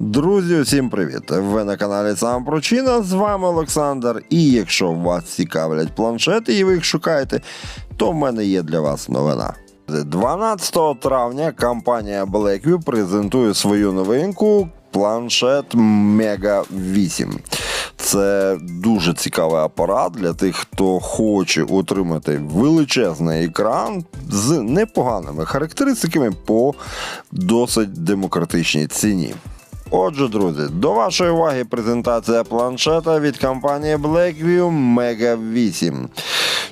Друзі, усім привіт! Ви на каналі Сам Причина, з вами Олександр. І якщо вас цікавлять планшети і ви їх шукаєте, то в мене є для вас новина. 12 травня компанія Blackview презентує свою новинку планшет Mega 8. Це дуже цікавий апарат для тих, хто хоче отримати величезний екран з непоганими характеристиками по досить демократичній ціні. Отже, друзі, до вашої уваги презентація планшета від компанії Blackview Mega 8.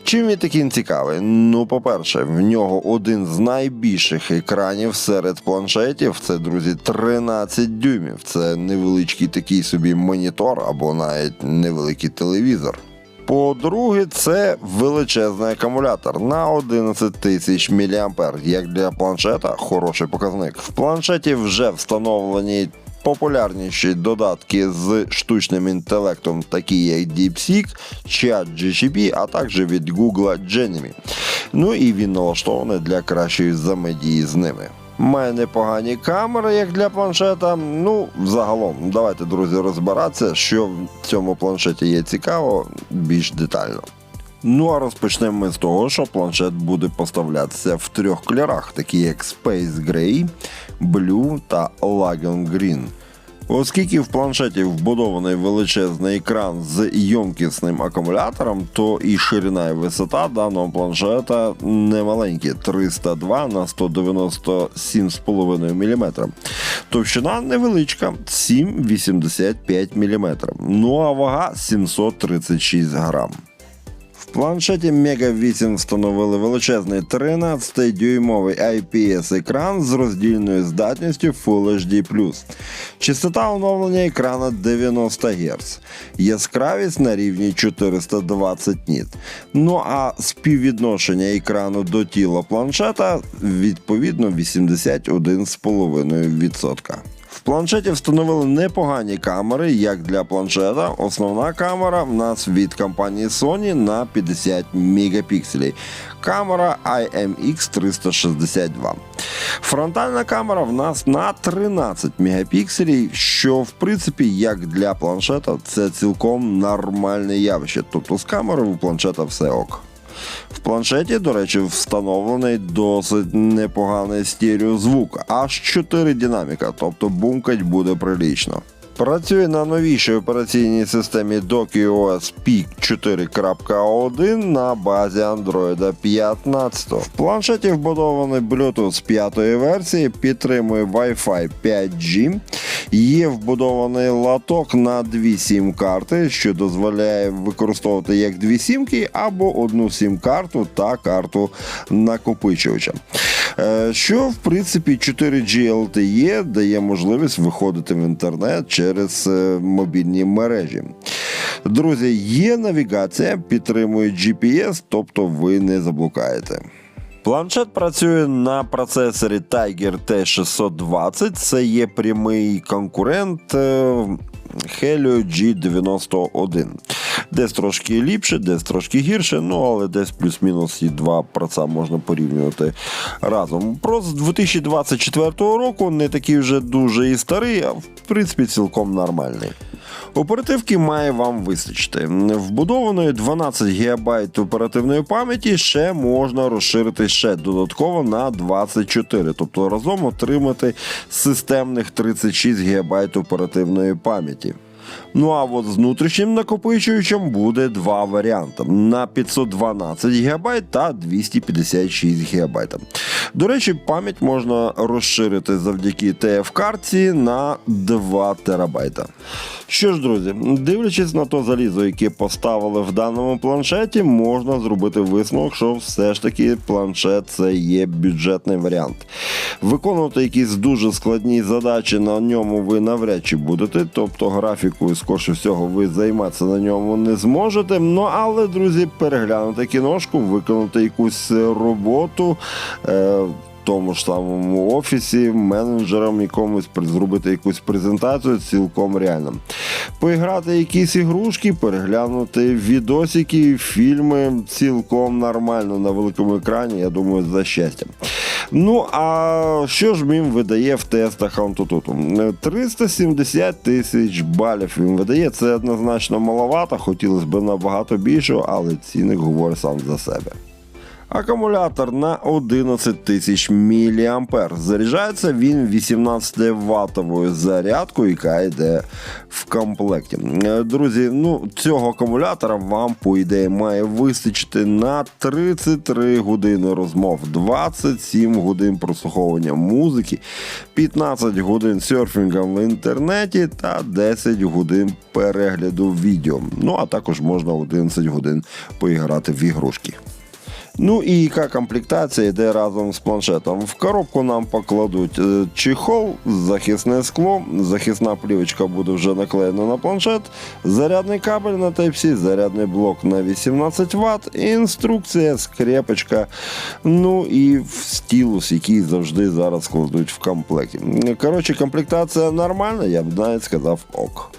Чим він такий цікавий? Ну, по-перше, в нього один з найбільших екранів серед планшетів. Це, друзі, 13 дюймів. Це невеличкий такий собі монітор або навіть невеликий телевізор. По-друге, це величезний акумулятор на 11 тисяч мА. Як для планшета, хороший показник. В планшеті вже встановлені популярніші додатки з штучним інтелектом, такі як DeepSeek, ChatGPT, а також від Google Gemini. Ну і він налаштований для кращої взаємодії з ними. Має непогані камери, як для планшета. Ну, загалом, давайте, друзі, розбиратися, що в цьому планшеті є цікаво, більш детально. Ну а розпочнемо ми з того, що планшет буде поставлятися в трьох кольорах, такі як Space Gray, Blue та Lagoon Green. Оскільки в планшеті вбудований величезний екран з йомкісним акумулятором, то і ширина і висота даного планшета немаленькі 302 на 197,5 мм. Товщина невеличка 7,85 мм. Ну а вага 736 грам. Планшеті Mega 8 встановили величезний 13-дюймовий IPS-екран з роздільною здатністю Full HD+. Частота оновлення екрана 90 Гц. Яскравість на рівні 420 ніт. Ну а співвідношення екрану до тіла планшета відповідно 81,5%. В планшеті встановили непогані камери, як для планшета. Основна камера в нас від компанії Sony на 50 мегапікселів. Камера IMX 362. Фронтальна камера в нас на 13 мегапікселів, що в принципі, як для планшета, це цілком нормальне явище. Тобто з камерою у планшета все ок. В планшеті, до речі, встановлений досить непоганий стереозвук, аж 4 динаміка, тобто бумкать буде прилічно. Працює на новішій операційній системі DockOS Peak 4.1 на базі Android 15. В планшеті вбудований Bluetooth 5 версії, підтримує Wi-Fi 5G. Є вбудований латок на дві сім-карти, що дозволяє використовувати як дві сімки або одну сім-карту та карту накопичувача. Е, Що в принципі 4G LTE дає можливість виходити в інтернет через е, мобільні мережі. Друзі, є навігація, підтримує GPS, тобто ви не заблукаєте. Планшет працює на процесорі Tiger T620. Це є прямий конкурент е, Helio G91. Десь трошки ліпше, десь трошки гірше, ну але десь плюс-мінус і два праца можна порівнювати разом. Про з 2024 року не такий вже дуже і старий, а в принципі цілком нормальний. Оперативки має вам вистачити. Вбудованої 12 ГБ оперативної пам'яті ще можна розширити ще додатково на 24, тобто разом отримати системних 36 ГБ оперативної пам'яті. Ну а от з внутрішнім накопичувачем буде два варіанти: на 512 ГБ та 256 ГБ. До речі, пам'ять можна розширити завдяки TF-картці на 2 ТБ. Що ж, друзі, дивлячись на то залізо, яке поставили в даному планшеті, можна зробити висновок, що все ж таки планшет це є бюджетний варіант. Виконувати якісь дуже складні задачі на ньому ви навряд чи будете, тобто графікою, скорше всього, ви займатися на ньому не зможете. Ну але, друзі, переглянути кіношку, виконати якусь роботу. Е- тому ж самому офісі менеджерам якомусь зробити якусь презентацію цілком реально. Поіграти якісь ігрушки, переглянути відосики, фільми цілком нормально на великому екрані, я думаю, за щастя. Ну, а що ж він видає в тестах Antututu? 370 тисяч балів він видає. Це однозначно маловато, хотілося б набагато більше, але цінник говорить сам за себе. Акумулятор на 11 тисяч мА. Заряджається він 18 ваттовою зарядкою, яка йде в комплекті. Е, Друзі, ну цього акумулятора вам, по ідеї, має вистачити на 33 години розмов, 27 годин прослуховування музики, 15 годин серфінгу в інтернеті та 10 годин перегляду відео. Ну а також можна 11 годин поіграти в ігрушки. Ну і яка комплектація йде разом з планшетом. В коробку нам покладуть е, чехол, захисне скло, захисна плівочка буде вже наклеєна на планшет, зарядний кабель на Type-C, зарядний блок на 18 Вт, інструкція, скрепочка, ну і стілус, який завжди зараз кладуть в комплекті. Коротше, комплектація нормальна, я б навіть сказав ок.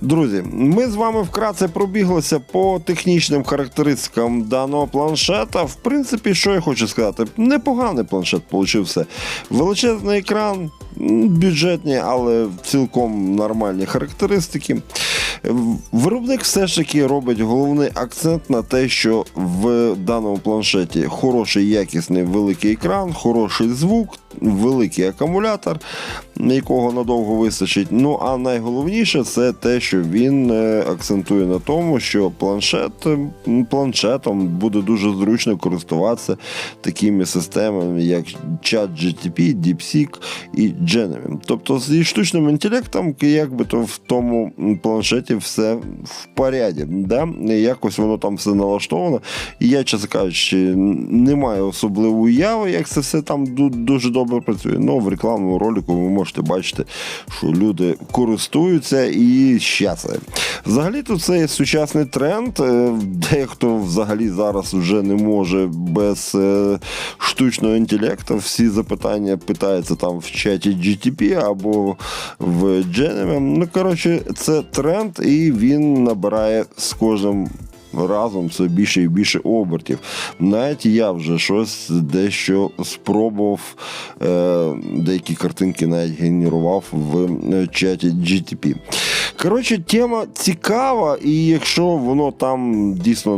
Друзі, ми з вами вкратце пробіглися по технічним характеристикам даного планшета. В принципі, що я хочу сказати, непоганий планшет получився. Величезний екран, бюджетні, але цілком нормальні характеристики. Виробник все ж таки робить головний акцент на те, що в даному планшеті хороший якісний великий екран, хороший звук, великий акумулятор, якого надовго вистачить. Ну а найголовніше це те, що він е, акцентує на тому, що планшет планшетом буде дуже зручно користуватися такими системами, як ChatGTP, DeepSeek і Genuine. Тобто зі штучним інтелектом, якби то в тому планшеті все в поряді. Да? Якось воно там все налаштовано. І я, чесно кажучи, не маю особливої уяви, як це все там дуже добре працює. Ну, в рекламному ролику ви можете бачити, що люди користуються і щасливі. Взагалі, то це сучасний тренд. Е, Дехто взагалі зараз вже не може без е, штучного інтелекту. Всі запитання питаються там в чаті GTP або в Genuine. Ну, коротше, це тренд, і він набирає з кожним разом все більше і більше обертів. Навіть я вже щось дещо спробував, е, деякі картинки навіть генерував в е, чаті GTP. Коротше, тема цікава, і якщо воно там дійсно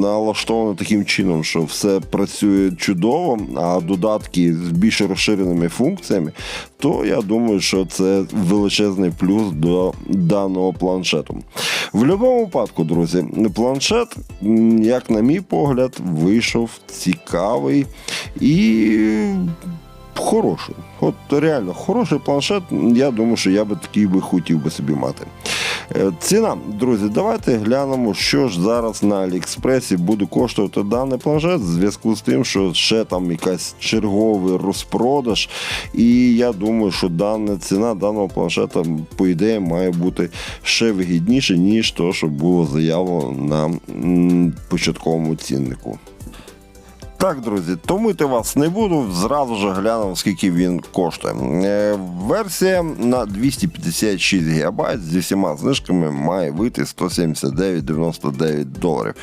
налаштовано таким чином, що все працює чудово, а додатки з більш розширеними функціями, то я думаю, що це величезний плюс до даного планшету. В будь-якому випадку, друзі, планшет, як на мій погляд, вийшов цікавий і хороший. От реально хороший планшет. Я думаю, що я би такий би хотів би собі мати. Е, Ціна, друзі, давайте глянемо, що ж зараз на Аліекспресі буде коштувати даний планшет в зв'язку з тим, що ще там якась черговий розпродаж. І я думаю, що дана ціна даного планшета, по ідеї, має бути ще вигідніше, ніж то, що було заявлено на початковому ціннику. Так, друзі, томити вас не буду. Зразу ж глянув, скільки він коштує. Е, Версія на 256 ГБ зі всіма знижками має вийти 179,99 доларів.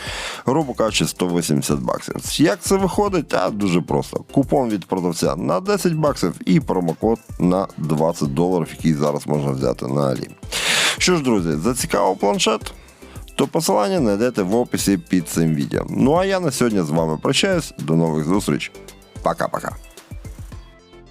Грубо кажучи, 180 баксів. Як це виходить? А дуже просто. Купон від продавця на 10 баксів і промокод на 20 доларів, який зараз можна взяти на Алі. Що ж, друзі, зацікавив планшет? То посилання знайдете в описі під цим відео. Ну а я на сьогодні з вами прощаюсь. До нових зустріч. Пока-пока.